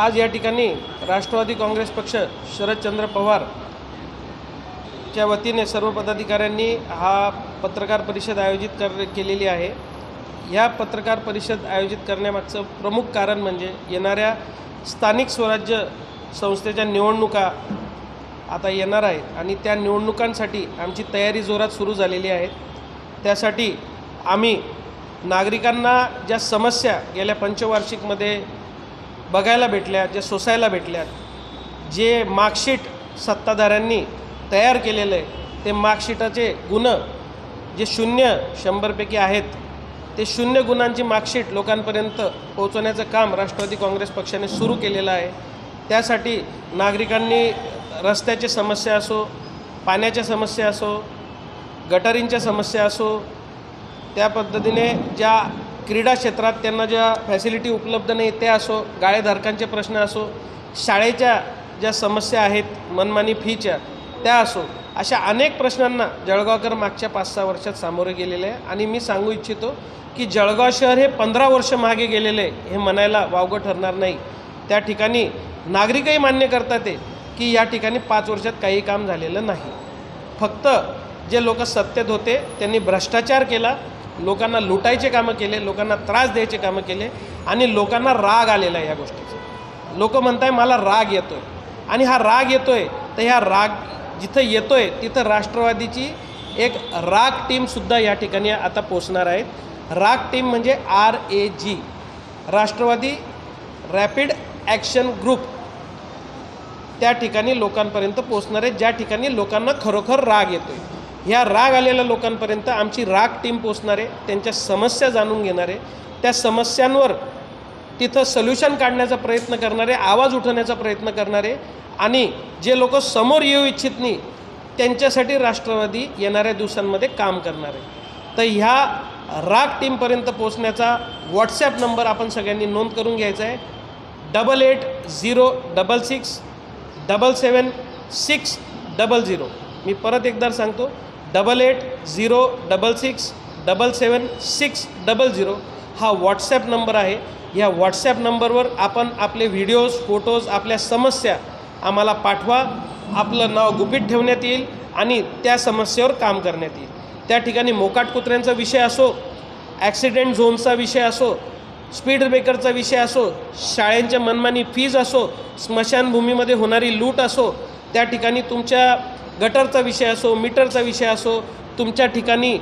आज या ठिकाणी राष्ट्रवादी काँग्रेस पक्ष शरदचंद्र पवार च्या वतीने सर्व पदाधिकाऱ्यांनी हा पत्रकार परिषद आयोजित कर केलेली आहे. ह्या पत्रकार परिषद आयोजित करण्यामागचं प्रमुख कारण म्हणजे येणाऱ्या स्थानिक स्वराज्य संस्थेच्या निवडणुका आता येणार आहेत आणि त्या निवडणुकांसाठी आमची तयारी जोरात सुरू झालेली आहे. त्यासाठी आम्ही नागरिकांना ज्या समस्या गेल्या पंचवार्षिकमध्ये बघायला भेटल्या ज्या सोसायला भेटल्या जे मार्कशीट सत्ताधाऱ्यांनी तयार केलेलं आहे ते मार्कशीटाचे गुण जे शून्य शंभरपैकी आहेत ते शून्य गुणांची मार्कशीट लोकांपर्यंत पोहोचवण्याचं काम राष्ट्रवादी काँग्रेस पक्षाने सुरू केलेलं आहे. त्यासाठी नागरिकांनी रस्त्याची समस्या असो पाण्याच्या समस्या असो गटारींच्या समस्या असो त्या पद्धतीने ज्या क्रीडा क्षेत्रात त्यांना ज्या फॅसिलिटी उपलब्ध नाही त्या असो गाळेधारकांचे प्रश्न असो शाळेच्या ज्या समस्या आहेत मनमानी फीच्या त्या असो अशा अनेक प्रश्नांना जळगावकर मागच्या पाच सहा वर्षात सामोरे गेलेले आहे. आणि मी सांगू इच्छितो की जळगाव शहर हे पंधरा वर्ष मागे गेलेले आहे हे म्हणायला वावगं ठरणार नाही. त्या ठिकाणी नागरिकही मान्य करतात ते की या ठिकाणी पाच वर्षात काही काम झालेलं नाही. फक्त जे लोक सत्तेत होते त्यांनी भ्रष्टाचार केला लोकांना लुटायचे कामं केले लोकांना त्रास द्यायचे कामं केले आणि लोकांना राग आलेला आहे या गोष्टीचा. लोक म्हणताय मला राग येतो आहे आणि हा राग येतो आहे तर ह्या राग जिथं येतो आहे तिथं राष्ट्रवादीची एक राग टीमसुद्धा या ठिकाणी आता पोचणार आहेत राग टीम म्हणजे R A G Rashtravadi rapid action group. त्या ठिकाणी लोकांपर्यंत पोचणार आहे ज्या ठिकाणी लोकांना खरोखर राग येतो आहे ह्या राग आलेल्या लोकांपर्यंत आमची राग टीम पोचणार आहे त्यांच्या समस्या जाणून घेणारे त्या समस्यांवर तिथं सोल्युशन काढण्याचा प्रयत्न करणारे आवाज उठवण्याचा प्रयत्न करणारे आणि जे लोक समोर येऊ इच्छित नाही त्यांच्यासाठी राष्ट्रवादी येणाऱ्या दिवसांमध्ये काम करणार. आहे तर ह्या राग टीमपर्यंत पोचण्याचा व्हॉट्सॲप नंबर आपण सगळ्यांनी नोंद करून घ्यायचा आहे. Double eight zero double six double seven six double zero मी परत एकदा सांगतो double eight zero double six double seven six double zero हा व्हॉट्सॲप नंबर आहे. या व्हॉट्सॲप नंबरवर आपण आपले व्हिडिओज फोटोज आपल्या समस्या आम्हाला पाठवा. आपलं नाव गुपित ठेवण्यात येईल आणि त्या समस्येवर काम करण्यात येईल. त्या ठिकाणी मोकाट कुत्र्यांचा विषय असो ॲक्सिडेंट झोनचा विषय असो स्पीड ब्रेकरचा विषय असो शाळेंच्या मनमानी फीज असो स्मशानभूमीमध्ये होणारी लूट असो त्या ठिकाणी तुमच्या गटरचा विषय असो मीटरचा विषय असो तुमच्या ठिकाणी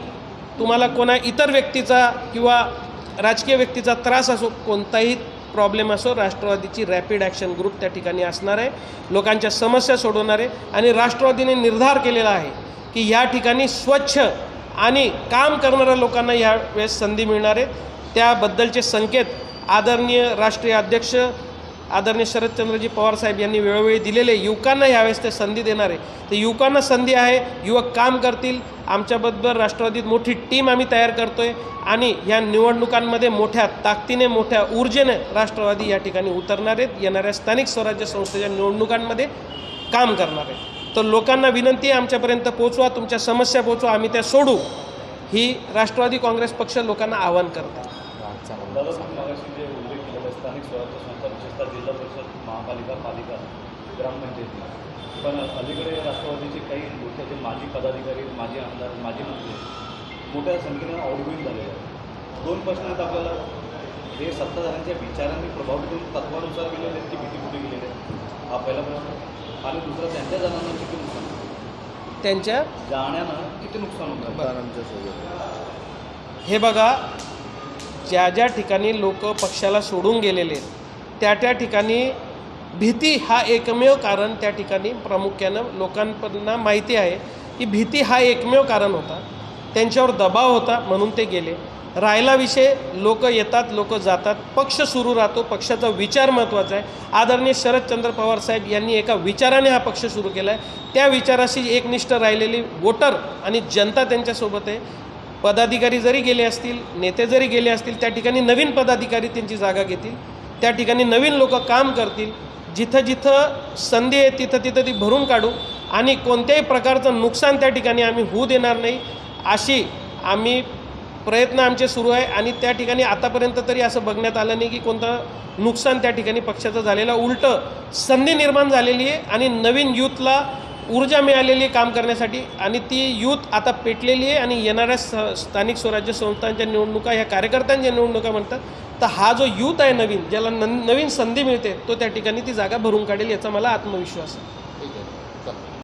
तुम्हाला कोणा इतर व्यक्तीचा किंवा राजकीय व्यक्तीचा त्रास असो कोणताही प्रॉब्लेम असो राष्ट्रवादीची रॅपिड ॲक्शन ग्रुप त्या ठिकाणी असणार आहे. लोकांच्या समस्या सोडवणार आहे. आणि राष्ट्रवादीने निर्धार केलेला आहे की या ठिकाणी स्वच्छ आणि काम करणाऱ्या लोकांना यावेळेस संधी मिळणार आहे. त्याबद्दलचे संकेत आदरणीय राष्ट्रीय अध्यक्ष आदरणीय शरदचंद्रजी पवारसाहेब यांनी वेळोवेळी दिलेले युवकांना यावेळेस ते संधी देणार. आहे तर युवकांना संधी आहे युवक काम करतील. आमच्याबद्दल राष्ट्रवादीत मोठी टीम आम्ही तयार करतो आहे आणि या निवडणुकांमध्ये मोठ्या ताकदीने मोठ्या ऊर्जेने राष्ट्रवादी या ठिकाणी उतरणार आहेत. येणाऱ्या स्थानिक स्वराज्य संस्थेच्या निवडणुकांमध्ये काम करणार आहे तर लोकांना विनंती आहे आमच्यापर्यंत पोचवा तुमच्या समस्या पोचवा आम्ही त्या सोडू. ही राष्ट्रवादी काँग्रेस पक्ष लोकांना आवाहन करतात. स्थानिक स्वराज्य संस्था विशेषतः जिल्हा परिषद महापालिका पालिका ग्रामपंचायती पण अलीकडे राष्ट्रवादीचे काही लोक जे माजी पदाधिकारी माजी आमदार माजी मंत्री मोठ्या संख्येनं आउटगोईंग झालेले आहेत. दोन प्रश्न आहेत आपल्याला. हे सत्ताधाऱ्यांच्या विचारांनी प्रभावित होऊन तत्वानुसार गेलेले आहेत की भीती कुठे गेलेले आहेत हा पहिला प्रश्न. आणि दुसरा त्यांच्या जणांना किती नुकसान होतं? त्यांच्या? जाण्यानं किती नुकसान होतं? हे बघा ज्या ज्या ठिकाणी लोक पक्षाला सोडून गेलेले आहेत त्या त्या ठिकाणी भीती हा एकमेव कारण त्या ठिकाणी प्रामुख्यानं लोकांना माहिती आहे की भीती हा एकमेव कारण होता. त्यांच्यावर दबाव होता म्हणून ते गेले. राहिला विषय लोक येतात लोक जातात पक्ष सुरू राहतो पक्षाचा विचार महत्त्वाचा आहे. आदरणीय शरदचंद्र पवार साहेब यांनी एका विचाराने हा पक्ष सुरू केला आहे त्या विचाराशी एकनिष्ठ राहिलेली वोटर आणि जनता त्यांच्यासोबत आहे. पदाधिकारी जरी गेले असतील नेते जरी गेले असतील त्या ठिकाणी नवीन पदाधिकारी त्यांची जागा घेतील. त्या ठिकाणी नवीन लोक काम करतील. जिथं जिथं संधी आहे तिथं तिथं ती भरून काढू. आणि कोणत्याही प्रकारचं नुकसान त्या ठिकाणी आम्ही होऊ देणार नाही अशी आम्ही प्रयत्न आमचे सुरू आहे. आणि त्या ठिकाणी आतापर्यंत तरी असं बघण्यात आलं नाही की कोणतं नुकसान त्या ठिकाणी पक्षाचं झालेलं. उलटं संधी निर्माण झालेली आहे आणि नवीन यूथला ऊर्जा मिळालेली आहे काम करण्यासाठी आणि ती यूथ आता पेटलेली आहे आणि येणाऱ्या स स्थानिक स्वराज्य संस्थांच्या निवडणुका ह्या कार्यकर्त्यांच्या निवडणुका म्हणतात. तर हा जो यूथ आहे नवीन ज्याला न नवीन संधी मिळते तो त्या ठिकाणी ती जागा भरून काढेल याचा मला आत्मविश्वास आहे.